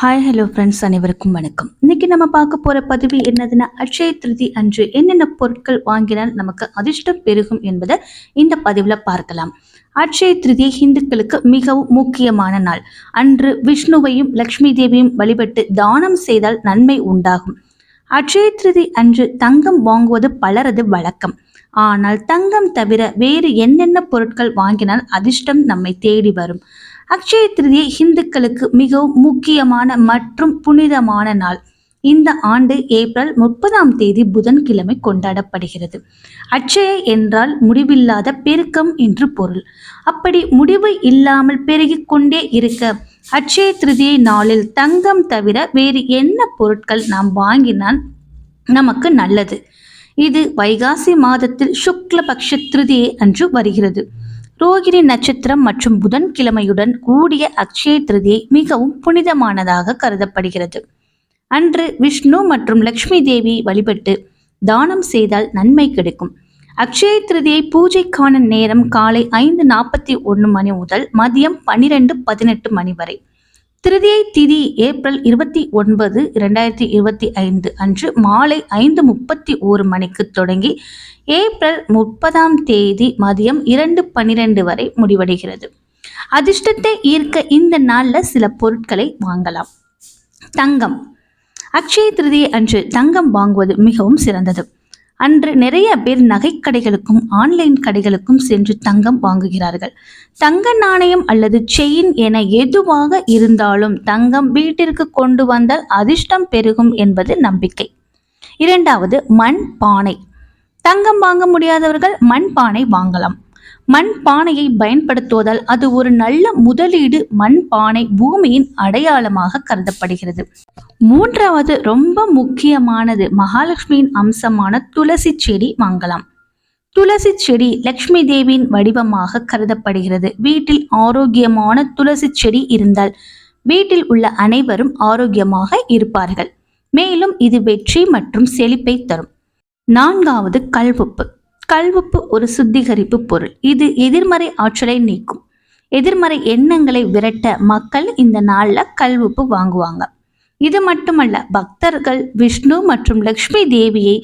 Hi hello friends அனைவருக்கும் வணக்கம். இன்னைக்கு நம்ம பார்க்க போற பதிவு என்னதுன்னா அட்சய திருதி அன்று என்னென்ன பொருட்கள் வாங்கினால் நமக்கு அதிர்ஷ்டம் பெருகும் என்பதை இந்த பதிவில் பார்க்கலாம். அட்சய திருதி இந்துக்களுக்கு மிகவும் முக்கியமான நாள். அன்று விஷ்ணுவையும் லக்ஷ்மி தேவியும் வழிபட்டு தானம் செய்தால் நன்மை உண்டாகும். அட்சய திருதி அன்று தங்கம் வாங்குவது பலரது வழக்கம். ஆனால் தங்கம் தவிர வேறு என்னென்ன பொருட்கள் வாங்கினால் அதிர்ஷ்டம் நம்மை தேடி வரும். அக்ஷய திருதியை இந்துக்களுக்கு மிகவும் முக்கியமான மற்றும் புனிதமான நாள். இந்த ஆண்டு ஏப்ரல் முப்பதாம் தேதி புதன்கிழமை கொண்டாடப்படுகிறது. அட்சய என்றால் முடிவில்லாத பெருக்கம் என்று பொருள். அப்படி முடிவு இல்லாமல் பெருகிக் கொண்டே இருக்க அட்சய திருதியை நாளில் தங்கம் தவிர வேறு என்ன பொருட்கள் நாம் வாங்கினால் நமக்கு நல்லது? இது வைகாசி மாதத்தில் சுக்லபக்ஷ திருதியை அன்று வருகிறது. ரோகிணி நட்சத்திரம் மற்றும் புதன்கிழமையுடன் கூடிய அக்ஷய திருதியை மிகவும் புனிதமானதாக கருதப்படுகிறது. அன்று விஷ்ணு மற்றும் லக்ஷ்மி தேவி வழிபட்டு தானம் செய்தால் நன்மை கிடைக்கும். அக்ஷய திருதியை பூஜைக்கான நேரம் காலை ஐந்து நாற்பத்தி ஒன்று மணி முதல் மதியம் பனிரெண்டு பதினெட்டு மணி வரை. திருதியை திதி ஏப்ரல் இருபத்தி ஒன்பது இரண்டாயிரத்தி இருபத்தி ஐந்து அன்று மாலை ஐந்து முப்பத்தி ஓரு மணிக்கு தொடங்கி ஏப்ரல் முப்பதாம் தேதி மதியம் இரண்டு பன்னிரெண்டு வரை முடிவடைகிறது. அதிர்ஷ்டத்தை ஈர்க்க இந்த நாளில் சில பொருட்களை வாங்கலாம். தங்கம். அக்ஷய திருதியை அன்று தங்கம் வாங்குவது மிகவும் சிறந்தது. அன்று நிறைய பேர் நகைக்கடைகளுக்கும் ஆன்லைன் கடைகளுக்கும் சென்று தங்கம் வாங்குகிறார்கள். தங்க நாணயம் அல்லது செயின் என எதுவாக இருந்தாலும் தங்கம் வீட்டிற்கு கொண்டு வந்தால் அதிர்ஷ்டம் பெருகும் என்பது நம்பிக்கை. இரண்டாவது மண் பானை. தங்கம் வாங்க முடியாதவர்கள் மண் பானை வாங்கலாம். மண் பானையை பயன்படுத்துவதால் அது ஒரு நல்ல முதலீடு மண் பானை பூமியின் அடையாளமாக கருதப்படுகிறது. மூன்றாவது ரொம்ப முக்கியமானது மகாலட்சுமியின் அம்சமான துளசி செடி வாங்கலாம் துளசி செடி லக்ஷ்மி தேவியின் வடிவமாக கருதப்படுகிறது. வீட்டில் ஆரோக்கியமான துளசி செடி இருந்தால் வீட்டில் உள்ள அனைவரும் ஆரோக்கியமாக இருப்பார்கள். மேலும் இது வெற்றி மற்றும் செழிப்பை தரும். நான்காவது கல்வெப்பு. கல்வெப்பு ஒரு சுத்திகரிப்பு பொருள். இது எதிர்மறை ஆற்றலை நீக்கும். எதிர்மறை எண்ணங்களை விரட்ட மக்கள் இந்த நாளில் கல்வெப்பு வாங்குவாங்க. இது மட்டுமல்ல பக்தர்கள் விஷ்ணு மற்றும் லக்ஷ்மி தேவியை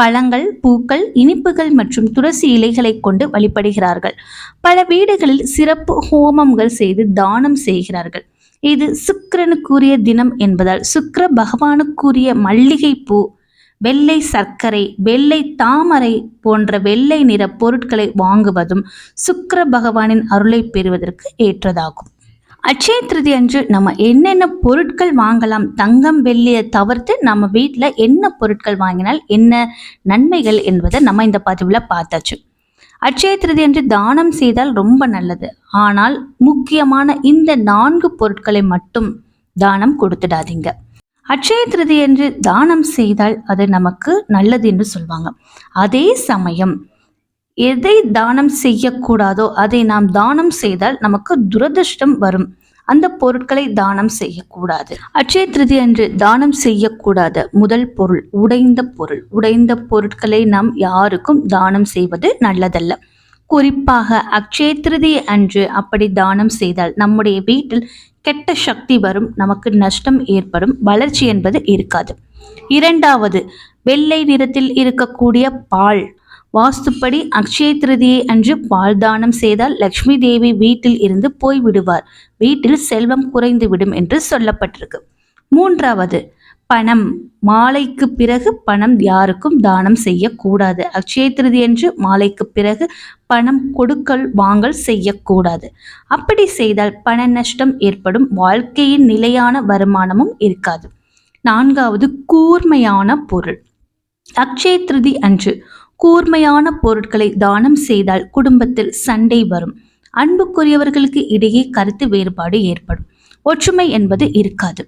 பழங்கள் பூக்கள் இனிப்புகள் மற்றும் துளசி இலைகளை கொண்டு வழிபடுகிறார்கள். பல வீடுகளில் சிறப்பு ஹோமங்கள் செய்து தானம் செய்கிறார்கள். இது சுக்கிரனுக்குரிய தினம் என்பதால் சுக்கர பகவானுக்குரிய மல்லிகை பூ வெள்ளை சர்க்கரை வெள்ளை தாமரை போன்ற வெள்ளை நிற பொருட்களை வாங்குவதும் சுக்கர பகவானின் அருளை பெறுவதற்கு ஏற்றதாகும். அட்சய திருதி அன்று நம்ம என்னென்ன பொருட்கள் வாங்கலாம் தங்கம் வெள்ளியை தவிர்த்து நம்ம வீட்டில் என்ன பொருட்கள் வாங்கினால் என்ன நன்மைகள் என்பதை நம்ம இந்த பதிவில் பார்த்தாச்சு. அட்சய திருதி அன்று தானம் செய்தால் ரொம்ப நல்லது. ஆனால் முக்கியமான இந்த நான்கு பொருட்களை மட்டும் தானம் கொடுத்துடாதீங்க. அட்சய திருதி என்று தானம் செய்தால் அது நமக்கு நல்லது என்று சொல்வாங்க. அதே சமயம் எதை தானம் செய்யக்கூடாதோ அதை நாம் தானம் செய்தால் நமக்கு துரதிருஷ்டம் வரும். அந்த பொருட்களை தானம் செய்யக்கூடாது. அட்சய திருதி அன்று தானம் செய்யக்கூடாத முதல் பொருள் உடைந்த பொருள். உடைந்த பொருட்களை நாம் யாருக்கும் தானம் செய்வது நல்லதல்ல. குறிப்பாக அக்ஷய திருதி அன்று அப்படி தானம் செய்தால் நம்முடைய வீட்டில் கெட்ட சக்தி வரும் நமக்கு நஷ்டம் ஏற்படும் வளர்ச்சி என்பது இருக்காது. இரண்டாவது வெள்ளை நிறத்தில் இருக்கக்கூடிய பால். வாஸ்துப்படி அக்ஷய திருதியை அன்று பால் தானம் செய்தால் லக்ஷ்மி தேவி வீட்டில் இருந்து போய்விடுவார். வீட்டில் செல்வம் குறைந்துவிடும் என்று சொல்லப்பட்டிருக்கு. மூன்றாவது பணம். மாலைக்கு பிறகு பணம் யாருக்கும் தானம் செய்யக்கூடாது. அக்ஷய திருதி என்று மாலைக்கு பிறகு பணம் கொடுக்கல் வாங்கல் செய்யக்கூடாது. அப்படி செய்தால் பண நஷ்டம் ஏற்படும். வாழ்க்கையின் நிலையான வருமானமும் இருக்காது. நான்காவது கூர்மையான பொருள். அக்ஷய திருதி அன்று கூர்மையான பொருட்களை தானம் செய்தால் குடும்பத்தில் சண்டை வரும். அன்புக்குரியவர்களுக்கு இடையே கருத்து வேறுபாடு ஏற்படும். ஒற்றுமை என்பது இருக்காது.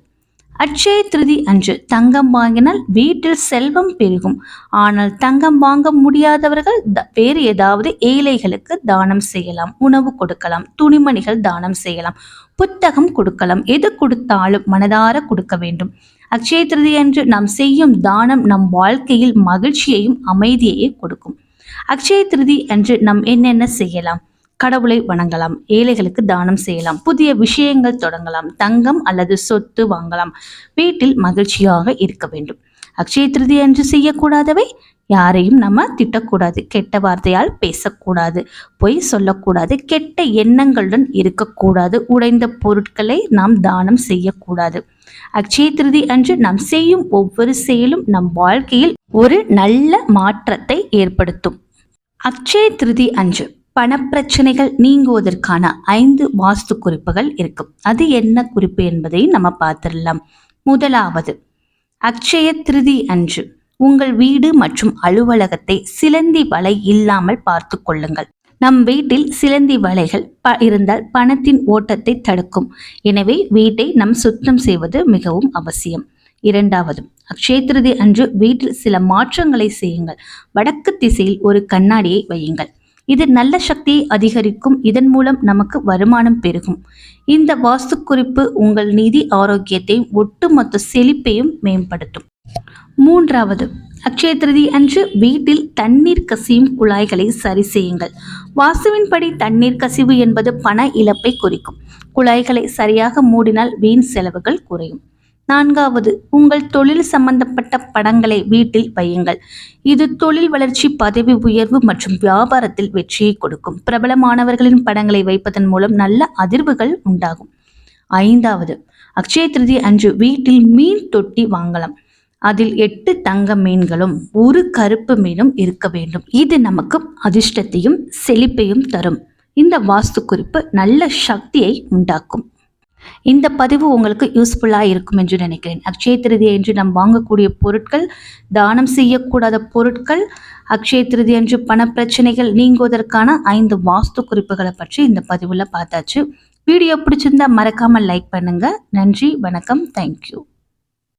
அட்சய திருதி அன்று தங்கம் வாங்கினால் வீட்டில் செல்வம் பெருகும். ஆனால் தங்கம் வாங்க முடியாதவர்கள் வேறு ஏதாவது ஏழைகளுக்கு தானம் செய்யலாம் உணவு கொடுக்கலாம் துணிமணிகள் தானம் செய்யலாம் புத்தகம் கொடுக்கலாம் எது கொடுத்தாலும் மனதார கொடுக்க வேண்டும். அக்ஷய திருதி அன்று நாம் செய்யும் தானம் நம் வாழ்க்கையில் மகிழ்ச்சியையும் அமைதியையும் கொடுக்கும். அக்ஷய திருதி அன்று நாம் என்னென்ன செய்யலாம்? கடவுளை வணங்கலாம் ஏழைகளுக்கு தானம் செய்யலாம் புதிய விஷயங்கள் தொடங்கலாம் தங்கம் அல்லது சொத்து வாங்கலாம். வீட்டில் மகிழ்ச்சியாக இருக்க வேண்டும். அக்ஷய திருதி அன்று செய்யக்கூடாதவை யாரையும் நம்ம திட்டக்கூடாது கெட்ட வார்த்தையால் பேசக்கூடாது பொய் சொல்லக்கூடாது கெட்ட எண்ணங்களுடன் இருக்கக்கூடாது உடைந்த பொருட்களை நாம் தானம் செய்யக்கூடாது. அக்ஷய திருதி அன்று நாம் செய்யும் ஒவ்வொரு செயலும் நம் வாழ்க்கையில் ஒரு நல்ல மாற்றத்தை ஏற்படுத்தும். அக்ஷய திருதி அன்று பணப்பிரச்சனைகள் நீங்குவதற்கான ஐந்து வாஸ்து குறிப்புகள் இருக்கும். அது என்ன குறிப்பு என்பதை நம்ம பார்த்துடலாம். முதலாவது அக்ஷய திருதி அன்று. உங்கள் வீடு மற்றும் அலுவலகத்தை சிலந்தி வலை இல்லாமல் பார்த்து கொள்ளுங்கள். நம் வீட்டில் சிலந்தி வலைகள் ப இருந்தால் பணத்தின் ஓட்டத்தை தடுக்கும். எனவே வீட்டை நம் சுத்தம் செய்வது மிகவும் அவசியம். இரண்டாவது அக்ஷய திருதி அன்று வீட்டில் சில மாற்றங்களை செய்யுங்கள். வடக்கு திசையில் ஒரு கண்ணாடியை வையுங்கள். இது நல்ல சக்தியை அதிகரிக்கும். இதன் மூலம் நமக்கு வருமானம் பெருகும். இந்த வாஸ்து குறிப்பு உங்கள் நிதி ஆரோக்கியத்தையும் ஒட்டுமொத்த செழிப்பையும் மேம்படுத்தும். மூன்றாவது அக்ஷய திருதி அன்று வீட்டில் தண்ணீர் கசியும் குழாய்களை சரி செய்யுங்கள். வாசுவின்படி தண்ணீர் கசிவு என்பது பண இழப்பை குறிக்கும். குழாய்களை சரியாக மூடினால் வீண் செலவுகள் குறையும். நான்காவது உங்கள் தொழில் சம்பந்தப்பட்ட படங்களை வீட்டில் வையுங்கள். இது தொழில் வளர்ச்சி பதவி உயர்வு மற்றும் வியாபாரத்தில் வெற்றியை கொடுக்கும். பிரபலமானவர்களின் படங்களை வைப்பதன் மூலம் நல்ல அதிர்வுகள் உண்டாகும். ஐந்தாவது அக்ஷய திருதி அன்று வீட்டில் மீன் தொட்டி வாங்கலாம். அதில் எட்டு தங்க மீன்களும் ஒரு கருப்பு மீனும் இருக்க வேண்டும். இது நமக்கு அதிர்ஷ்டத்தையும் செழிப்பையும் தரும். இந்த வாஸ்து குறிப்பு நல்ல சக்தியை உண்டாக்கும். இந்த பதிவு உங்களுக்கு யூஸ்ஃபுல்லாக இருக்கும் என்று நினைக்கிறேன். அக்ஷய திருதி என்று நாம் வாங்கக்கூடிய பொருட்கள் தானம் செய்யக்கூடாத பொருட்கள் அக்ஷய திருதி என்று பணப்பிரச்சனைகள் நீங்குவதற்கான ஐந்து வாஸ்து குறிப்புகளை பற்றி இந்த பதிவில் பார்த்தாச்சு. வீடியோ பிடிச்சிருந்தா மறக்காமல் லைக் பண்ணுங்கள் நன்றி வணக்கம் தேங்க்யூ